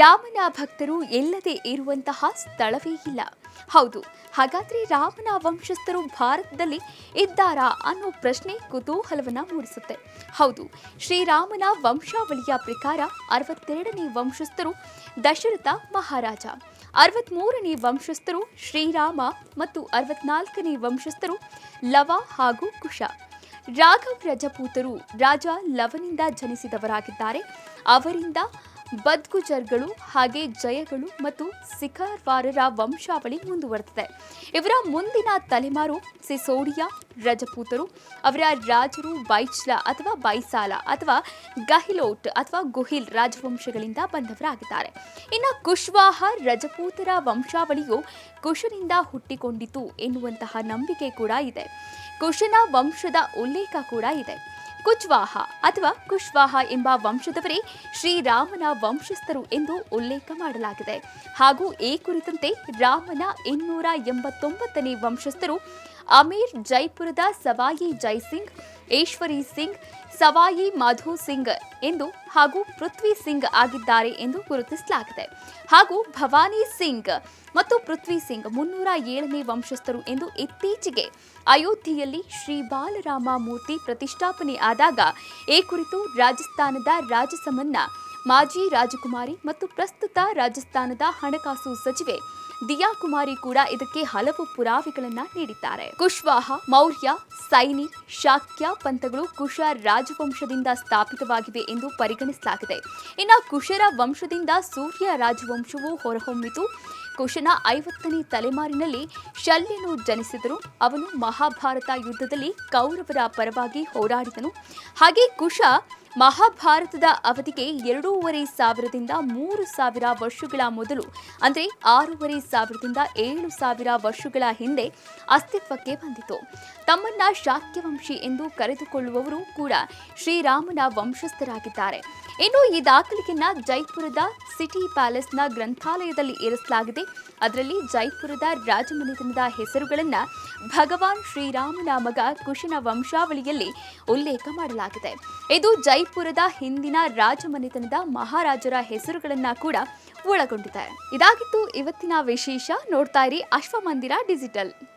ರಾಮನ ಭಕ್ತರು ಎಲ್ಲದೆ ಇರುವಂತಹ ಸ್ಥಳವೇ ಇಲ್ಲ. ಹೌದು, ಹಾಗಾದ್ರೆ ರಾಮನ ವಂಶಸ್ಥರು ಭಾರತದಲ್ಲಿ ಇದ್ದಾರಾ ಅನ್ನೋ ಪ್ರಶ್ನೆ ಕುತೂಹಲವನ್ನ ಮೂಡಿಸುತ್ತೆ. ಹೌದು, ಶ್ರೀರಾಮನ ವಂಶಾವಳಿಯ ಪ್ರಕಾರ ಅರವತ್ತೆರಡನೇ ವಂಶಸ್ಥರು ದಶರಥ ಮಹಾರಾಜ, ಅರವತ್ಮೂರನೇ ವಂಶಸ್ಥರು ಶ್ರೀರಾಮ ಮತ್ತು ಅರವತ್ನಾಲ್ಕನೇ ವಂಶಸ್ಥರು ಲವ ಹಾಗೂ ಕುಶ. ರಾಘವ್ ರಜಪೂತರು ರಾಜ ಲವನಿಂದ ಜನಿಸಿದವರಾಗಿದ್ದಾರೆ. ಅವರಿಂದ ಬದ್ಗುಜರ್ಗಳು ಹಾಗೆ ಜಯಗಳು ಮತ್ತು ಸಿಖರ್ವಾರರ ವಂಶಾವಳಿ ಮುಂದುವರೆದಿದೆ. ಇವರ ಮುಂದಿನ ತಲೆಮಾರು ಸಿಸೋಡಿಯಾ, ರಜಪೂತರು, ಅವರ ರಾಜರು ಬೈಚ್ಲ ಅಥವಾ ಬೈಸಾಲ ಅಥವಾ ಗಹಿಲೋಟ್ ಅಥವಾ ಗುಹಿಲ್ ರಾಜವಂಶಗಳಿಂದ ಬಂದವರಾಗಿದ್ದಾರೆ. ಇನ್ನು ಕುಶ್ವಾಹ ರಜಪೂತರ ವಂಶಾವಳಿಯು ಕುಶನಿಂದ ಹುಟ್ಟಿಕೊಂಡಿತು ಎನ್ನುವಂತಹ ನಂಬಿಕೆ ಕೂಡ ಇದೆ. ಕುಶನ ವಂಶದ ಉಲ್ಲೇಖ ಕೂಡ ಇದೆ. ಕುಚ್ವಾಹ ಅಥವಾ ಕುಶ್ವಾಹ ಎಂಬ ವಂಶದವರೇ ಶ್ರೀರಾಮನ ವಂಶಸ್ಥರು ಎಂದು ಉಲ್ಲೇಖ ಮಾಡಲಾಗಿದೆ. ಹಾಗೂ ಈ ಕುರಿತಂತೆ ರಾಮನ ಇನ್ನೂರ ಎಂಬತ್ತೊಂಬತ್ತನೇ ವಂಶಸ್ಥರು ಅಮೀರ್ ಜೈಪುರದ ಸವಾಯಿ ಜೈಸಿಂಗ್ ಈಶ್ವರಿ ಸಿಂಗ್, ಸವಾಯಿ ಮಾಧು ಸಿಂಗ್ ಎಂದು ಹಾಗೂ ಪೃಥ್ವಿ ಸಿಂಗ್ ಆಗಿದ್ದಾರೆ ಎಂದು ಗುರುತಿಸಲಾಗಿದೆ. ಹಾಗೂ ಭವಾನಿ ಸಿಂಗ್ ಮತ್ತು ಪೃಥ್ವಿ ಸಿಂಗ್ ಮುನ್ನೂರ ಏಳನೇ ವಂಶಸ್ಥರು ಎಂದು ಇತ್ತೀಚೆಗೆ ಅಯೋಧ್ಯೆಯಲ್ಲಿ ಶ್ರೀ ಬಾಲರಾಮ ಮೂರ್ತಿ ಪ್ರತಿಷ್ಠಾಪನೆ ಆದಾಗ ಈ ಕುರಿತು ರಾಜಸ್ಥಾನದ ರಾಜಸಮನ್ನ ಮಾಜಿ ರಾಜಕುಮಾರಿ ಮತ್ತು ಪ್ರಸ್ತುತ ರಾಜಸ್ಥಾನದ ಹಣಕಾಸು ಸಚಿವೆ ದಿಯಾ ಕುಮಾರಿ ಕೂಡ ಇದಕ್ಕೆ ಹಲವು ಪುರಾವೆಗಳನ್ನು ನೀಡಿದ್ದಾರೆ. ಕುಶ್ವಾಹ ಮೌರ್ಯ ಸೈನಿ, ಶಾಕ್ಯ ಪಂಥಗಳು ಕುಶ ರಾಜವಂಶದಿಂದ ಸ್ಥಾಪಿತವಾಗಿವೆ ಎಂದು ಪರಿಗಣಿಸಲಾಗಿದೆ. ಇನ್ನು ಕುಶರ ವಂಶದಿಂದ ಸೂರ್ಯ ರಾಜವಂಶವು ಹೊರಹೊಮ್ಮಿತು. ಕುಶನ ಐವತ್ತನೇ ತಲೆಮಾರಿನಲ್ಲಿ ಶಲ್ಯನು ಜನಿಸಿದರು. ಅವನು ಮಹಾಭಾರತ ಯುದ್ಧದಲ್ಲಿ ಕೌರವರ ಪರವಾಗಿ ಹೋರಾಡಿದನು. ಹಾಗೆ ಕುಶ ಮಹಾಭಾರತದ ಅವಧಿಗೆ ಎರಡೂವರೆ ಸಾವಿರದಿಂದ ಮೂರು ಸಾವಿರ ವರ್ಷಗಳ ಮೊದಲು, ಅಂದರೆ ಆರೂವರೆ ಸಾವಿರದಿಂದ ಏಳು ಸಾವಿರ ವರ್ಷಗಳ ಹಿಂದೆ ಅಸ್ತಿತ್ವಕ್ಕೆ ಬಂದಿತು. ತಮ್ಮನ್ನ ಶಾಕ್ಯವಂಶಿ ಎಂದು ಕರೆದುಕೊಳ್ಳುವವರು ಕೂಡ ಶ್ರೀರಾಮನ ವಂಶಸ್ಥರಾಗಿದ್ದಾರೆ. ಇನ್ನು ಈ ದಾಖಲೆಯನ್ನ ಜೈಪುರದ ಸಿಟಿ ಪ್ಯಾಲೇಸ್ನ ಗ್ರಂಥಾಲಯದಲ್ಲಿ ಇರಿಸಲಾಗಿದೆ ಅದರಲ್ಲಿ ಜೈಪುರದ ರಾಜಮನೆತನದ ಹೆಸರುಗಳನ್ನ ಭಗವಾನ್ ಶ್ರೀರಾಮನ ಮಗ ಕುಶನ ವಂಶಾವಳಿಯಲ್ಲಿ ಉಲ್ಲೇಖ ಮಾಡಲಾಗಿದೆ. ಇದು ಜೈಪುರದ ಹಿಂದಿನ ರಾಜಮನೆತನದ ಮಹಾರಾಜರ ಹೆಸರುಗಳನ್ನ ಕೂಡ ಒಳಗೊಂಡಿದೆ. ಇದಾಗಿತ್ತು ಇವತ್ತಿನ ವಿಶೇಷ. ನೋಡ್ತಾ ಇರಿ ಅಶ್ವಮಂದಿರ ಡಿಜಿಟಲ್.